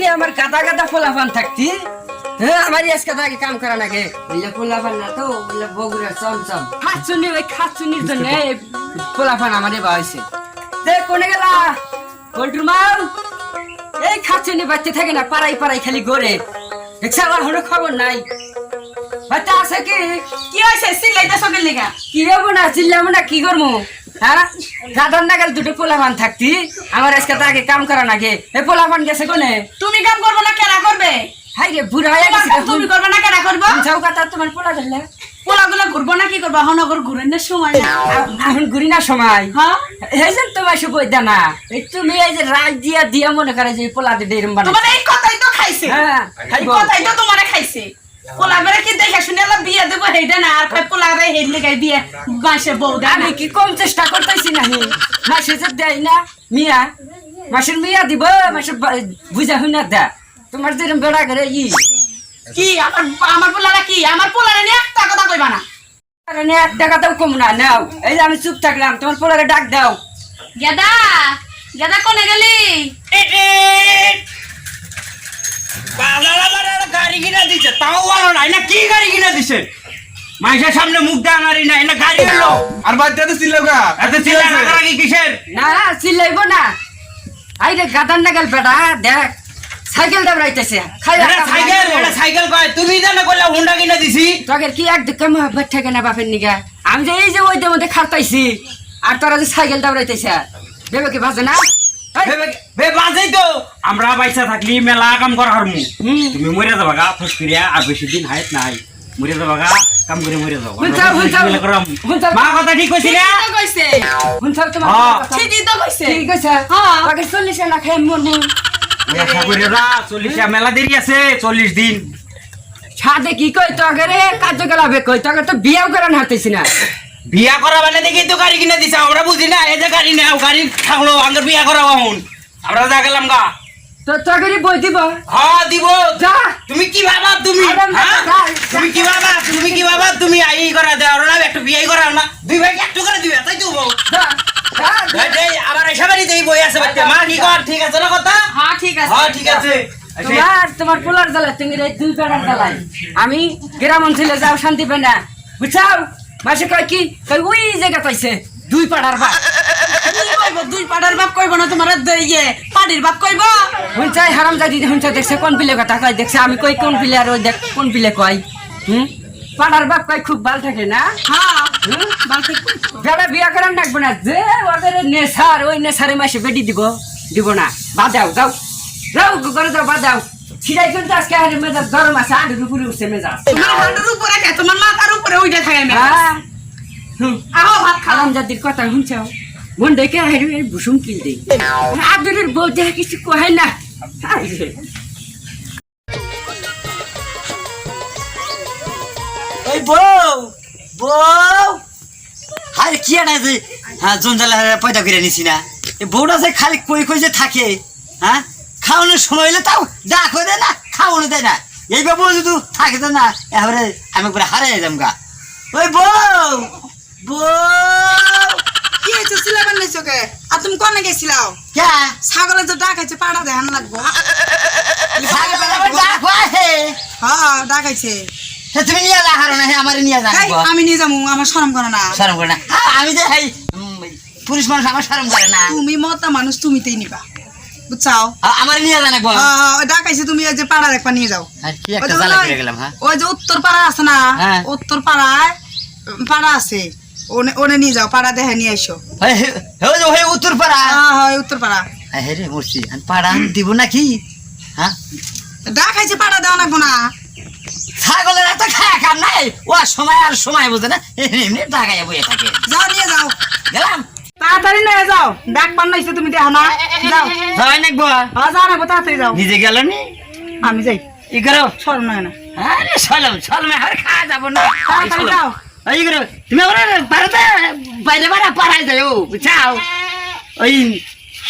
রে আমার গাদা গাদা ফোলাফান থাকতি? হ্যাঁ আমার আজকে তো আগে কাম করা নাকি বললে ফোলাফান না তো বললে বগুড়া চমচম। খাচ্ছুনি ওই খাচ্ছুনির জন্য এই ফোলাফান আমাদের বাড়াইছে। দে কোনে গেলা? কন্ট্রোল মাল এই খাচ্ছুনি বাচ্চা থাকে না পাড়াই পাড়াই খালি গড়ে দেখছে আমার হলো খবর নাই। বাচ্চা আছে কি? কি হয়েছে সিলাইতে সকের লেগা? কি হব না চিল্লাবো না কি করব? হ্যাঁ? গাদার নাগাল দুটো পোলাপান থাকতি। আমার আজকে তো কাম করা নাকি এ পোলাপান গেছে কোনে? তুমি কাম করব না কেনা করবে? হাই রে বুড়া হয়ে তোমার গেছে তুমি করবে না কেনা করব? যাও কথা তোমার পোলা ধরলে। পোলাগুলো ঘুরবো না কি করব? হনগর ঘুরেন না সময় এখন ঘুরি না সময়। হ্যাঁ? এই যে তোমার সব বইদা এই তুমি এই যে রাজ দিয়া দিয়া মনে করে যে পোলা দিয়ে এরম বানাই তোমার এই কথাই তো খাইছে। হ্যাঁ এই খাইবো। কথাই তো তোমারে খাইছে। পোলাগরে কি দেখে শুনে এলা বিয়ে দেবো? হেইটা না আর কয় পোলাগরে হেই লেগাই বিয়ে গাছে বউ আমি কি কম চেষ্টা করতেছি নাহি? মাসে যে দেয় না মিয়া মাসের মিয়া দিব মাসের বা- বুঝা দা। তোমার যেরম বেড়া করে ই। কি আমার আমার পোলারা কি? আমার পোলারা নিয়ে একটা কথা কইবা না। কারণে এক টাকা কম না নাও। এই যে আমি চুপ থাকলাম তোমার পোলারে ডাক দাও। গেদা গেদা কোনে গেলি? বাজার আমার একটা গাড়ি কিনা দিছে তাও ভালো নাই। না কি গাড়ি কিনা দিছে? সামনে মুখ না গাড়ি আর বাচ্চা তো ছিল গা? এত চিল্লা কিসের? না চিল্লাইব না। আই রে গাদার নাগাল বেড়া দেখ। সাইকেল সাইকেল এটা সাইকেল কয়? তুমি জানো কইলা হুন্ডা কিনা দিছি? তোকে কি এক মহাব্বত থাকে না বাপের নিগা? আমি যে এই যে ওইটার মধ্যে খাটাইছি আর তোরা যে সাইকেল দাবড়াইতেছে দেবে কি ভাজে না? বাজেই তো। আমরা পয়সা থাকলি মেলা কাম করা হারমু। তুমি মরে যাবা গা ফসকিরিয়া আর বেশি দিন হাইত নাই। মরে যাবা গা কাম করে মরে চাও। মা কথা ঠিক কইছে। হ্যাঁ। ঠিকই তো কইছে। ঠিক হ্যাঁ। না খাই না মেলা দেরি আছে চল্লিশ দিন। ছাদে কি কই রে? কার্যকলাপে কই? তোকে তো বিয়াও করান হাতেছি না। বিয়া করা মানে দেখি তো গাড়ি কিনে দিছে আমরা বুঝি না এই যে গাড়ি নাও গাড়ি থাকল আমাদের বিয়া করা হন। আমরা যা গেলাম গা। তো তোকে বই দিব? হ্যাঁ দিব। যা। তুমি কি ভাবা তুমি? হ্যাঁ? তুমি কি ভাবা? তুমি কি ভাবা? তুমি আই করা দাও না একটু বিয়াই করা না দুই ভাই একটু করে দিবে? তাই তো যা, আবার এসে বাড়িতেই বই আছে বাচ্চা। মা কি কর? ঠিক আছে না কথা? হ্যাঁ ঠিক আছে। হ্যাঁ ঠিক আছে। তোমার তোমার পোলার জ্বালা তুমি রে দুই বেড়ার জ্বালাই আমি গ্রাম অঞ্চলে যাও শান্তি পাই না। বুঝছাও? মাসে কয় কি? কই ওই জায়গা পাইছে দুই পাড়ার বা কি কইব দুই পাড়ার বাপ কইব না তোমার ইয়ে পাড়ির বাপ কইব? হুনচাই হারাম জাদি হুনচা দেখছে কোন পিলে কথা কয় দেখছে আমি কই কোন পিলে আর ওই দেখ কোন পিলে কয়। হুম? পাড়ার বাপ কয় খুব ভালো থাকে না? হ্যাঁ। যারা বিয়া করার ডাকবো না যে ওদের নেশার ওই নেশারে মাসে বেটি দিব দিব না বাদ দাও যাও। যাও করে যাও বাদ দাও ছিড়াই কিন্তু আজকে আর মেজাজ গরম আছে আডুর উপরে উঠছে মেজাজ। তোমার হাঁটুর উপরে কে তোমার মাথার উপরে ওইটা থাকে না হ্যাঁ। হুম। আহো ভাত খাও। খালাম জাতির কথা শুনছাও মন দেখে হাইরে এই ভুসুম কিল দেই। আদরের বউ দেখে কিছু কয় না। হাইরে। এই বউ বউ। আরে কি আনা যে হ্যাঁ জঞ্জাল পয়দা করে নিছি না। এই বউটা যে খালি কই কই যে থাকে হ্যাঁ? খাওয়ানোর সময় হলে তাও ডাক দেয় না খাওয়ানো দেয় না। এই বাবু যদি থাকে তো না এবারে আমি একবারে হারাই যাম গা। ওই বউ বউ। কি হয়েছে সিলাবার নিছো কে আর তুমি কোনে গেছিলাও? কে? ছাগলে তো ডাকাইছে পাড়া দেখান লাগবো হয় ডাকাইছে তুমি নিয়ে যা হারো না আমার নিয়ে যা আমি নিয়ে যাব আমার শরম করে না। শরম করে না। হ্যাঁ, আমি যে পুরুষ মানুষ আমার শরম করে না। তুমি মতা মানুষ তুমিতেই নিবা। বুঝছাও আমার নিয়ে যা না গো হ্যাঁ, ওই ডাকাইছে তুমি ওই যে পাড়া দেখবা নিয়ে যাও। কি ওই একটা যে জ্বালা করে গেলাম হ্যাঁ। ওই যে উত্তর পাড়া আছে না হ্যাঁ। উত্তর পাড়ায় পাড়া আছে। ওনে ওনে নিয়ে যাও পাড়া দেখে নিয়ে এসো হে হে হে হে উত্তর পাড়া। হ্যাঁ হয় উত্তর পাড়া। হে রে মরছি পাড়া দিব নাকি? হ্যাঁ? ডাকাইছে পাড়া দেওয়া লাগবো না। ছাগলের এত খায়া কাম নাই? ও সময় আর সময় বোঝে না। এমনি টাকায় বইয়ে থাকে। যাও নিয়ে যাও। গেলাম? তাড়াতাড়ি নিয়ে যাও। ডাক পান নাইছে তুমি দেখো না। যাও। যাই নাকবো হ্যাঁ যাও না তাড়াতাড়ি যাও। নিজে গেল নি? আমি যাই। ই করো। শরম নয় না আরে সলম সলমে আর খাওয়া যাব না। তাড়াতাড়ি যাও। এই করো। তুমি আবার পারতে বাইরে বাইরে পাড়ায় যাও। বুঝাও ওই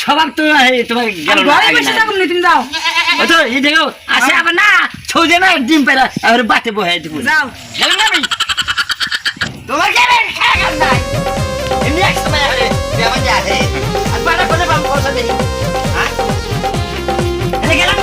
স্বভাব তো এই তোমার গেল না ঘরে বসে না। থাকুন তুমি যাও। ও তো এই দেখো আসে আবার না ছৌদে না ডিম পেরা আবার বাতে বহে দিব। যাও। গেলাম না তোমার খায় এক সময় Llamate, eh. Al para poner vamos a venir. ¿Ah? ¡Que la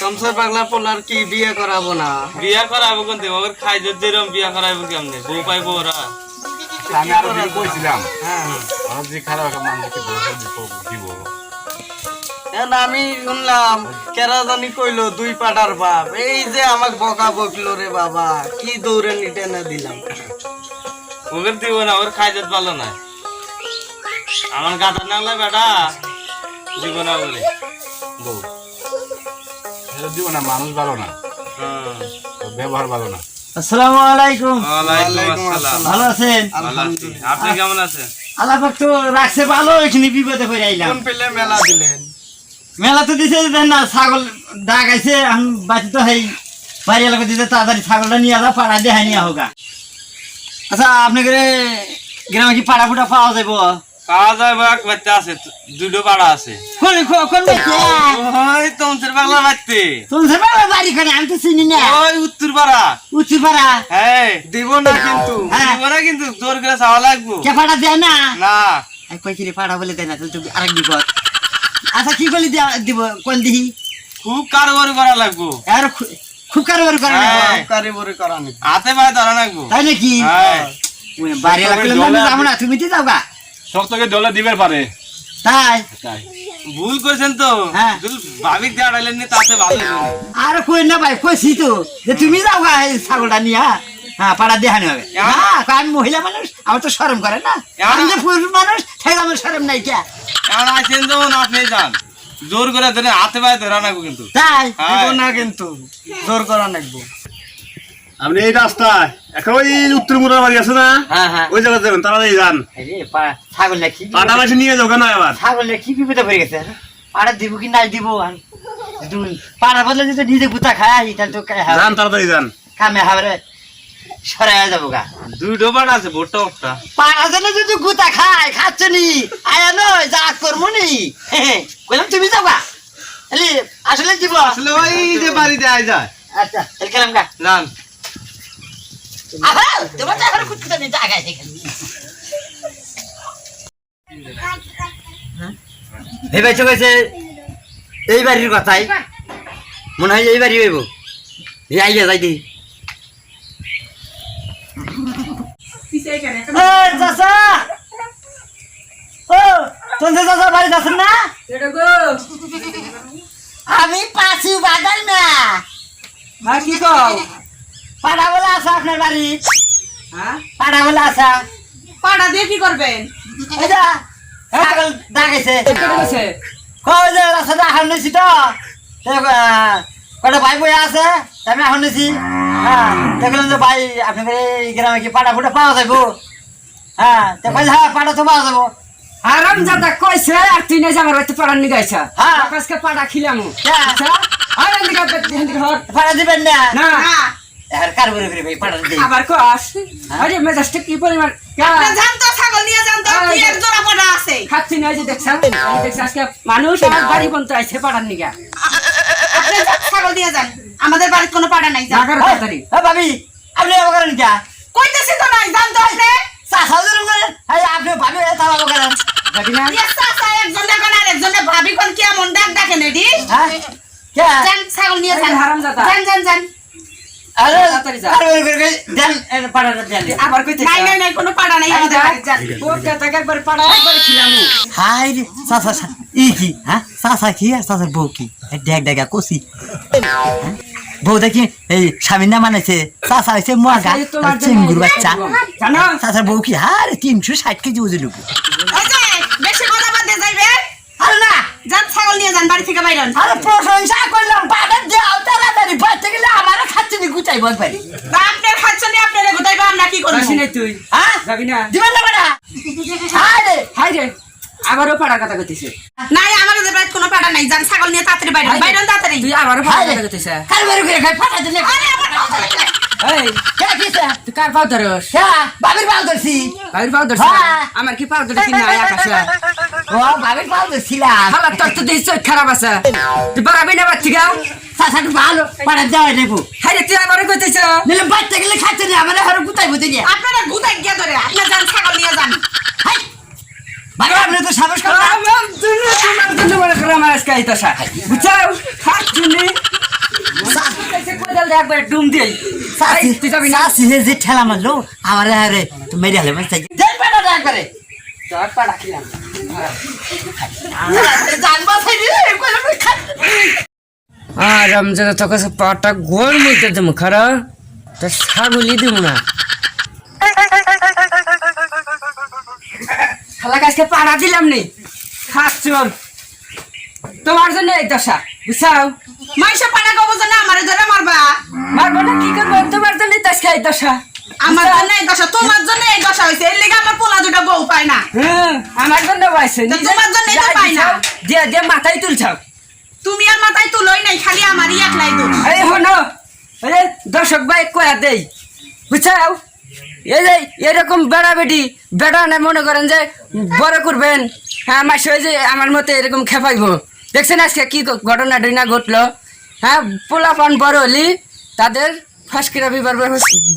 সংসার পাগলা পোলার কি বিয়ে করাবো না বিয়ে করাবো কোন ওর খাই যদি বিয়ে করাবো কেমনে বউ পাইবো ওরা আমি আরও কইছিলাম হ্যাঁ আমার যে খারাপ মানুষকে দিব এখন আমি শুনলাম কেরা জানি কইলো দুই পাটার বাপ। এই যে আমাকে বকা বকলো রে বাবা কি দৌড়ে নিটে না দিলাম। ওকে দিব না ওর খাই যেতে পারল না। আমার গাটা নাগলা বেটা দিব না বলে। বউ দিব না মানুষ ভালো না। হ্যাঁ। ব্যবহার ভালো না। আসসালামু আলাইকুম। ওয়ালাইকুম আসসালাম। ভালো আছেন? আপনি কেমন আছেন? আল্লাহ তো রাখছে ভালো এখানে বিপদে পড়ে আইলাম। কোন পেলে মেলা দিলেন? মেলা তো দিছে দেন না ছাগল ডাক আইছে আমি বাতি তো হেই বাড়ি এলাকা দিতে তাড়াতাড়ি ছাগলটা নিয়ে যা পাড়া দেখাই নিয়ে হোক আচ্ছা আপনাদের গ্রামে কি পাড়া ফুটা পাওয়া যাব পাওয়া যায় বা এক বাচ্চা আছে দুটো পাড়া আছে। কোন কোন- কোন ওই তোমাদের তুমি সবাই বাড়ি করে আমি তো চিনি না। ওই উত্তর পাড়া। উঁচু পাড়া? হ্যাঁ দিব না কিন্তু হ্যাঁ দিব না কিন্তু জোর করে চাওয়া লাগবো। কে পাড়া দেয় না? না। কই পাড়া বলে দেয় না তাহলে তো আরেক বিপদ। আচ্ছা কি দেয়া- দিব? কোন দিহি? খুব কারবার করা লাগবো। আর খুব কারবার করে হ্যাঁ। কারিগরি করা নাকি হাতে পায়ে ধরা লাগবো। তাই নাকি? হ্যাঁ। বাড়ি এলাকা আমি যাব না তুমি যাও গা। শক্তকে দলে দিবে পারে। তাই? তাই। ভুল করেছেন তো। হ্যাঁ। ভাবিক দিয়ে নি তাতে ভালো আর কই না ভাই কইছি তো যে তুমি যাও ছাগলটা নিয়ে। হ্যাঁ? পাড়া দেখানো হবে। হ্যাঁ। মহিলা মানুষ আমার তো শরম করে না। আমি যে পুরুষ মানুষ তাই আমার শরম নাই কে? আপনি যান। জোর করে ধরে হাতে পায়ে ধরা লাগবো কিন্তু। তাই? হ্যাঁ। না কিন্তু। জোর করা নাকবো আপনি এই রাস্তায় এখন ওই উত্তর মুরার বাড়ি আছে না? হ্যাঁ হ্যাঁ। ওই জায়গায় যাবেন তাড়াতাড়ি যান। ছাগল না কি পাটা মাসে নিয়ে যাও কেন আবার ছাগল কি বিপদে পড়ে গেছে? পাড়া দিব কি নাই দিব? পাড়া বদলে যদি নিজে গুতা খাই তাহলে তো যান তাড়াতাড়ি যান। কামে হাবরে সরাই যাব গা। দুটো আছে ভোটটা যদি গুতা খাই খাচ্ছ নি? আয়া নয় যা করব নি। কইলাম তুমি যাবা। এলি আসলে দিব। আসলে ওই যে বাড়িতে আয় যায়। আচ্ছা এল গেলাম গা। যান আহা তোমার তো এখন খুঁজতে নেই জায়গায় সেখানে এই ভাই কইছে এই বাড়ির কথাই। মনে হয় এই বাড়ি হইব। এই আইয়া যাই দি পিছে এখানে একটা এই চাচা! ও তোমরা চাচা বাড়ি যাচ্ছেন না? আমি পাঁচু বাদাল না। হ্যাঁ কি কও? পাড়া বলে আসা আপনার বাড়ি। হ্যাঁ পাড়া বলে আসা পাড়া দিয়ে কি করবেন? এটা ছাগল ডাকেছে। কই যে রাস্তাটা তো? কটা ভাই বই আছে? আমি এখন নিছি। হ্যাঁ দেখলাম যে ভাই আপনাদের এই গ্রামে কি পাড়া ফুটা পাওয়া যাব হ্যাঁ তো হ্যাঁ পাড়া তো পাওয়া যাব আরাম কইছে আর তুই না যাবার হয়তো নিয়ে গাইছা হ্যাঁ। আকাশকে পাড়া খিলামু। হ্যাঁ। আচ্ছা আর এদিকে এদিকে পাড়া দিবেন না? না। না আর কার বলে ভাই পাড়া দিই আবার কস। আরে মেজাজটা কি পরিমাণ? আপনি যান তো ছাগল নিয়ে যান তো কি এক জোড়া পাড়া আছে? খাচ্ছি না ওই যে দেখছেন? এই আজকে মানুষ আমার বাড়ি পর্যন্ত আইছে পাড়ার নিগা ছাগল দিয়ে যান। আমাদের বাড়িতে কোনো পাড়া নাই যান। ভাবি আপনি এবার করেন কে কইতেছি তো নাই যান তো আপনি। চাষা জরুর করেন। আপনি ভাবি তাও করেন যাবি না? ইয়ে চাচা একজন দেখেন আর একজন ভাবি কোন কি ডাক ডাকেন এডি হ্যাঁ? কে? যান ছাগল নিয়ে যান। হারাম। যান যান যান। বউ দেখ হ্যাঁ? এই স্বামীর নাম আনাইছে চাচা হয়েছে মগা চিঙ্গুর বাচ্চা। জানো? চাচার বউ কি হারে তিনশো ষাট কেজি ওজন বেশি কথা বাদ দিয়ে যাইবে। আরে না। যান ছাগল নিয়ে যান বাড়ি থেকে বাইরন আরে প্রশংসা করলাম পাটা দেও তাড়াতাড়ি বাড়তে গেলে আমারও খাচ্ছে নি গুচাইব একবারে আপনার আপনার গোটাইবো আমরা কি করব? নাই তুই। হ্যাঁ? যাবি না দিবেন না। বেটা হাই রে। আবারও পাড়া কথা কইতেছে। নাই আমাদের বাড়িতে কোনো পাড়া নাই। যান ছাগল নিয়ে তাড়াতাড়ি বাইরে। বাইরে তাড়াতাড়ি। তুই আবারও পাড়া কথা কইতেছে। কার বের করে খাই পাড়া দিলে। আরে আমার কার পাও ধরস হ্যাঁ বাবির পাও ধরছি ভাবির পাও ধরস হ্যাঁ। আমার কি পাও ধরছি না আকাশে ও বাবির পাও ধরছিলাম হালা তোর তো দেখছি চোখ খারাপ আছে। তুই বাড়াবি না বাচ্চি গাও চাচাটা ভালো পাটা দেওয়া নেব রে তুই আবারও কইতেছ? নিলে বাচ্চা গেলে খাচ্ছে না আমার হারে গুতাইবো দিলে আপনারা গুদাই গিয়া ধরে আপনার যান ছাগল নিয়ে যান। বাবা আপনি তো সাহস করেন আমার দুনু তোমার দুনু বড় করে আমার আজকে আইতাছা। বুঝাও হাত চুনি যে যে ঠেলা মারলো আমার আরে তুমি মেরে হলে মানে দে পাটা আর গোল মইতে দেব খারা তা ছাগলি দিব না। খালা গাছকে পাড়া দিলাম নি। তোমার জন্য এই দশা বুঝাও মাইসা পাড়া কব জানা আমারে ধরে মারবা। মারবো না কি করব? তোমার জন্য দশা এই দশা। আমার জন্য এই দশা তোমার জন্য এই দশা হয়েছে। এর লেগে আমার পোলা দুটা বউ পায় না। হ্যাঁ আমার জন্য পাইছে। তোমার জন্যই তো পাই না। দিয়ে দিয়ে মাথায় তুলছাও তুমি আর মাথায় তুলোই নাই খালি আমারই একলাই দোষ। এই হনো এই দর্শক ভাই কয়া দেই বুঝছাও? এই যে এরকম বেড়া বেটি বেড়া না মনে করেন যে বড় করবেন হ্যাঁ আমার সে যে আমার মতে এরকম খেপাইব। দেখছেন আজকে কি ঘটনা ডইনা ঘটলো? হ্যাঁ পোলাপান বড় হলি তাদের ফার্স্ট কিরা বিবার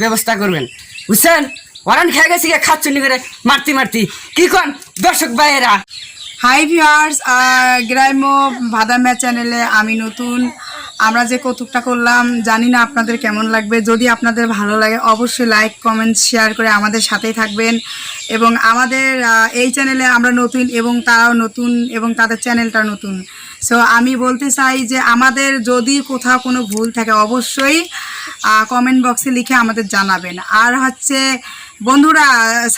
ব্যবস্থা করবেন। বুঝছেন? ওরান খেয়ে গেছি গিয়ে খাচ্ছুনি করে মারতি মারতি। কি কন? দর্শক ভাইয়েরা। হাই ভিউয়ার্স গ্রাম্য ভাদাম্যা চ্যানেলে আমি নতুন। আমরা যে কৌতুকটা করলাম, জানি না আপনাদের কেমন লাগবে। যদি আপনাদের ভালো লাগে, অবশ্যই লাইক কমেন্ট শেয়ার করে আমাদের সাথেই থাকবেন। এবং আমাদের এই চ্যানেলে আমরা নতুন এবং তারাও নতুন এবং তাদের চ্যানেলটা নতুন। সো আমি বলতে চাই যে আমাদের যদি কোথাও কোনো ভুল থাকে, অবশ্যই কমেন্ট বক্সে লিখে আমাদের জানাবেন। আর হচ্ছে, বন্ধুরা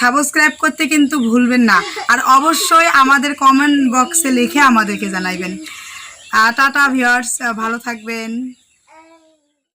সাবস্ক্রাইব করতে কিন্তু ভুলবেন না। আর অবশ্যই আমাদের কমেন্ট বক্সে লিখে আমাদেরকে জানাইবেন। টাটা ভিউয়ার্স ভালো থাকবেন।